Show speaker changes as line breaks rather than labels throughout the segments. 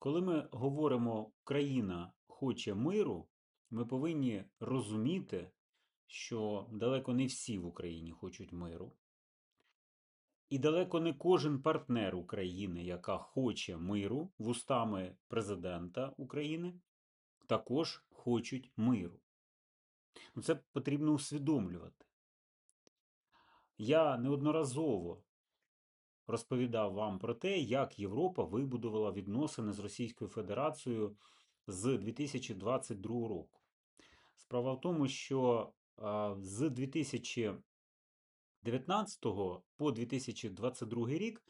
Коли ми говоримо Україна хоче миру, ми повинні розуміти, що далеко не всі в Україні хочуть миру. І далеко не кожен партнер України, яка хоче миру вустами президента України, також хочуть миру. Ну, Це потрібно усвідомлювати. Я неодноразово розповідав вам про те, як Європа вибудувала відносини з Російською Федерацією з 2022 року. Справа в тому, що з 2019 по 2022 рік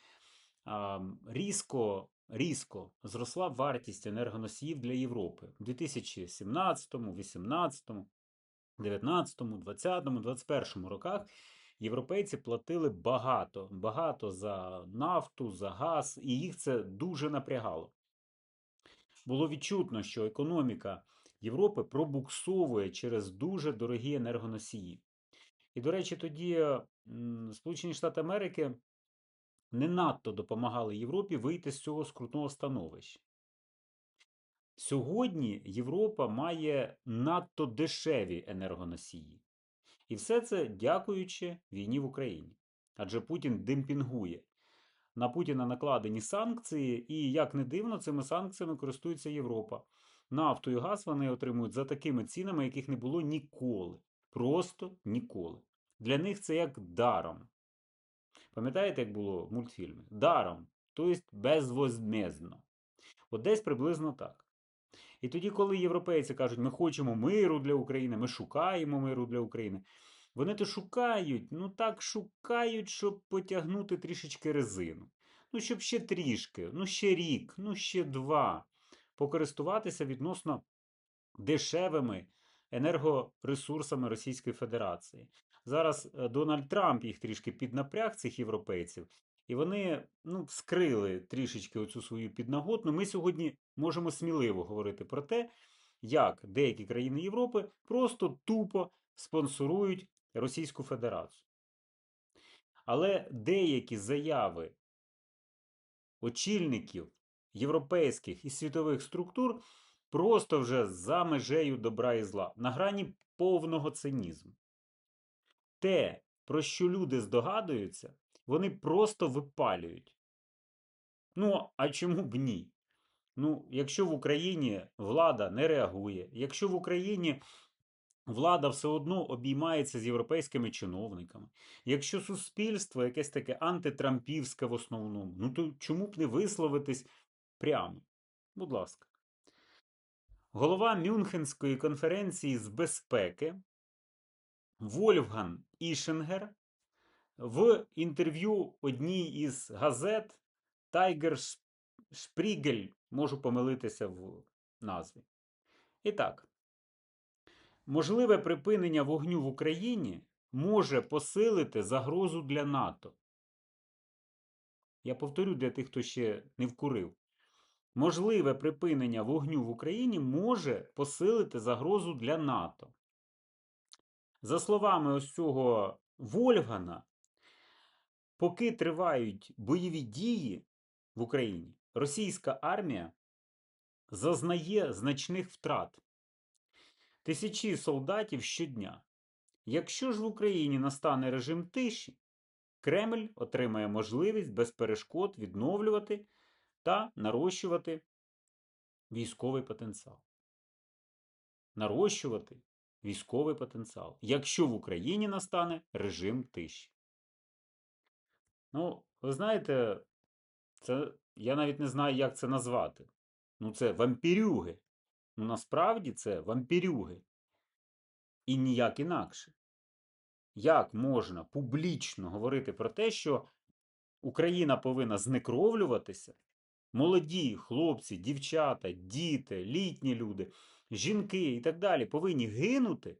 різко, різко зросла вартість енергоносіїв для Європи у 2017, 2018, 19, 20, 21 роках європейці платили багато, багато за нафту, за газ, і їх це дуже напрягало. Було відчутно, що економіка Європи пробуксовує через дуже дорогі енергоносії. І, до речі, тоді Сполучені Штати Америки не надто допомагали Європі вийти з цього скрутного становища. Сьогодні Європа має надто дешеві енергоносії. І все це дякуючи війні в Україні. Адже Путін демпінгує. На Путіна накладені санкції, і, як не дивно, цими санкціями користується Європа. Нафту і газ вони отримують за такими цінами, яких не було ніколи. Просто ніколи. Для них це як даром. Пам'ятаєте, як було в мультфільмі? Даром, тобто безвозмездно. От десь приблизно так. І тоді, коли європейці кажуть, ми хочемо миру для України, ми шукаємо миру для України, вони то шукають, ну так шукають, щоб потягнути трішечки резину. Ну, щоб ще трішки, ну ще рік, ну ще два. Покористуватися відносно дешевими енергоресурсами Російської Федерації. Зараз е, Дональд Трамп їх трішки піднапряг, цих європейців, і вони ну, скрили трішечки оцю свою піднаготну. Ми сьогодні можемо сміливо говорити про те, як деякі країни Європи просто тупо спонсорують Російську Федерацію. Але деякі заяви очільників європейських і світових структур просто вже за межею добра і зла, на грані повного цинізму. Те, про що люди здогадуються, вони просто випалюють. Ну, а чому б ні? Ну, якщо в Україні влада не реагує, якщо в Україні влада все одно обіймається з європейськими чиновниками, якщо суспільство якесь таке антитрампівське в основному, ну то чому б не висловитись прямо? Будь ласка. Голова Мюнхенської конференції з безпеки Вольфган Ішенгер в інтерв'ю одній із газет Тайгер Шпрігель, можу помилитися в назві. І так, можливе припинення вогню в Україні може посилити загрозу для НАТО. Я повторю для тих, хто ще не вкурив. Можливе припинення вогню в Україні може посилити загрозу для НАТО. За словами ось цього Вольгана, поки тривають бойові дії в Україні, російська армія зазнає значних втрат. Тисячі солдатів щодня. Якщо ж в Україні настане режим тиші, Кремль отримає можливість без перешкод відновлювати та нарощувати військовий потенціал. Нарощувати військовий потенціал, якщо в Україні настане режим тиші. Ну, ви знаєте, це я навіть не знаю, як це назвати. Ну, це вампірюги. Ну, насправді це вампірюги. І ніяк інакше. Як можна публічно говорити про те, що Україна повинна знекровлюватися? Молоді хлопці, дівчата, діти, літні люди, жінки і так далі повинні гинути,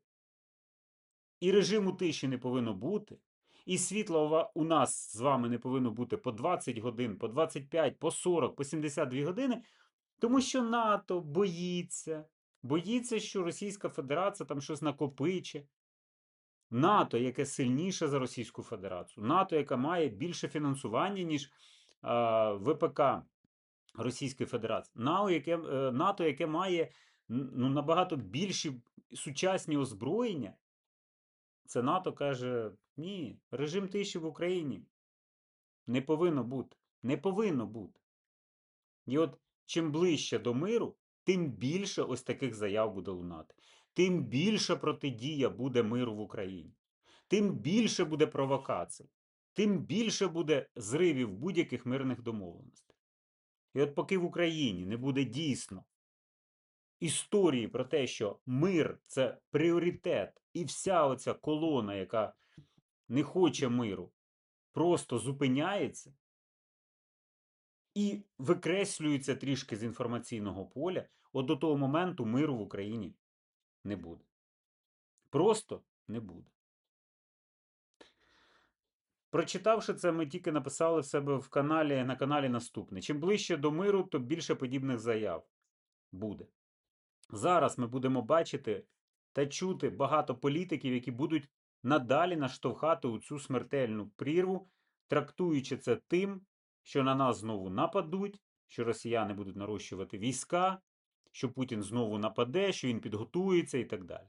і режиму тиші не повинно бути, і світла у нас з вами не повинно бути по 20 годин, по 25, по 40, по 72 години, тому що НАТО боїться, боїться, що Російська Федерація там щось накопиче. НАТО, яке сильніше за Російську Федерацію, НАТО, яка має більше фінансування, ніж а, ВПК Російської Федерації. НАТО, яке, е, НАТО, яке має ну, набагато більші сучасні озброєння. Це НАТО каже: ні, режим тиші в Україні не повинно бути. Не повинно бути. І от чим ближче до миру, тим більше ось таких заяв буде лунати. Тим більше протидія буде миру в Україні. Тим більше буде провокацій, тим більше буде зривів будь-яких мирних домовленостей. І от поки в Україні не буде дійсно історії про те, що мир це пріоритет, і вся оця колона, яка не хоче миру, просто зупиняється і викреслюється трішки з інформаційного поля, от до того моменту миру в Україні не буде. Просто не буде. Прочитавши це, ми тільки написали в себе в каналі, на каналі наступне. Чим ближче до миру, то більше подібних заяв буде. Зараз ми будемо бачити та чути багато політиків, які будуть надалі наштовхати у цю смертельну прірву, трактуючи це тим, що на нас знову нападуть, що росіяни будуть нарощувати війська, що Путін знову нападе, що він підготується і так далі.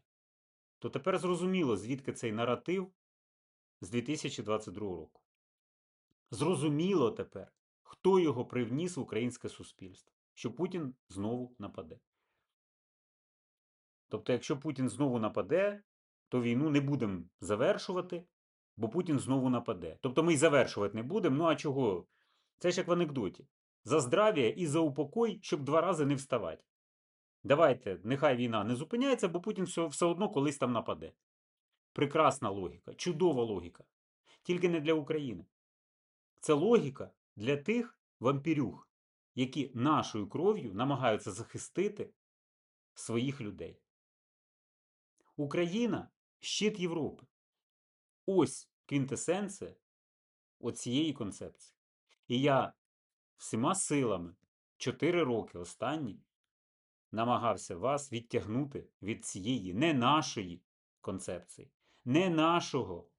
То тепер зрозуміло, звідки цей наратив з 2022 року. Зрозуміло тепер, хто його привніс в українське суспільство, що Путін знову нападе. Тобто, якщо Путін знову нападе, то війну не будемо завершувати, бо Путін знову нападе. Тобто ми й завершувати не будемо. Ну а чого? Це ж як в анекдоті. За здрав'я і за упокой, щоб два рази не вставати. Давайте, нехай війна не зупиняється, бо Путін все, все одно колись там нападе. Прекрасна логіка, чудова логіка. Тільки не для України. Це логіка для тих вампірюх, які нашою кров'ю намагаються захистити своїх людей. Україна щит Європи. Ось квінтесенція оцієї концепції. І я всіма силами 4 роки останні намагався вас відтягнути від цієї не нашої концепції, не нашого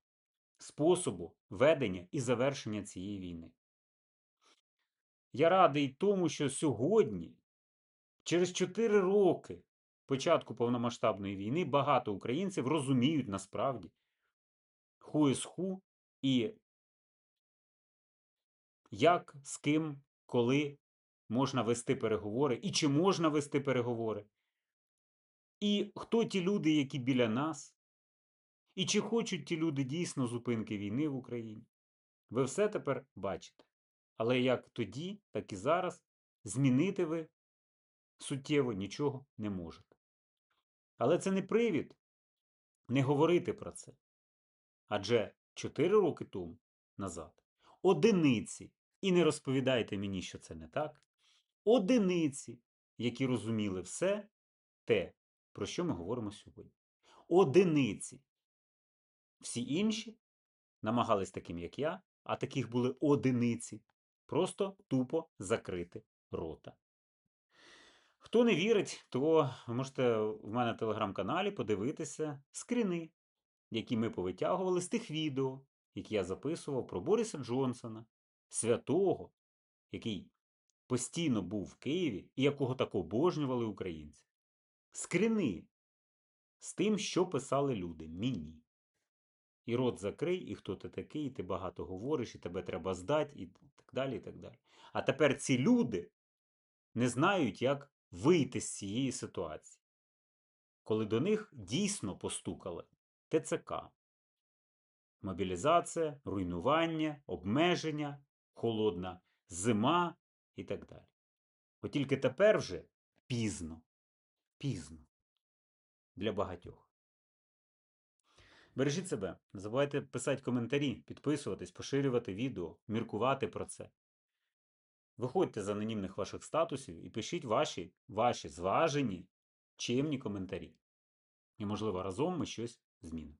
способу ведення і завершення цієї війни. Я радий тому, що сьогодні, через 4 роки початку повномасштабної війни, багато українців розуміють насправді ху із ху і як, з ким, коли можна вести переговори, і чи можна вести переговори, і хто ті люди, які біля нас, і чи хочуть ті люди дійсно зупинки війни в Україні. Ви все тепер бачите. Але як тоді, так і зараз змінити ви суттєво нічого не можете. Але це не привід не говорити про це. Адже 4 роки тому назад одиниці, і не розповідайте мені, що це не так, одиниці, які розуміли все те, про що ми говоримо сьогодні. Одиниці. Всі інші намагались таким, як я, а таких були одиниці, просто тупо закрити рота. Хто не вірить, то ви можете в мене в телеграм-каналі подивитися скріни, які ми повитягували з тих відео, які я записував про Бориса Джонсона, святого, який постійно був в Києві і якого так обожнювали українці. Скріни з тим, що писали люди мені. І рот закрий, і хто ти такий, і ти багато говориш, і тебе треба здати, і так далі. і так далі. А тепер ці люди не знають, як вийти з цієї ситуації, коли до них дійсно постукали ТЦК, мобілізація, руйнування, обмеження, холодна зима і так далі. От тільки тепер вже пізно, пізно для багатьох. Бережіть себе, не забувайте писати коментарі, підписуватись, поширювати відео, міркувати про це. Виходьте з анонімних ваших статусів і пишіть ваші, ваші зважені, чимні коментарі. І, можливо, разом ми щось змінимо.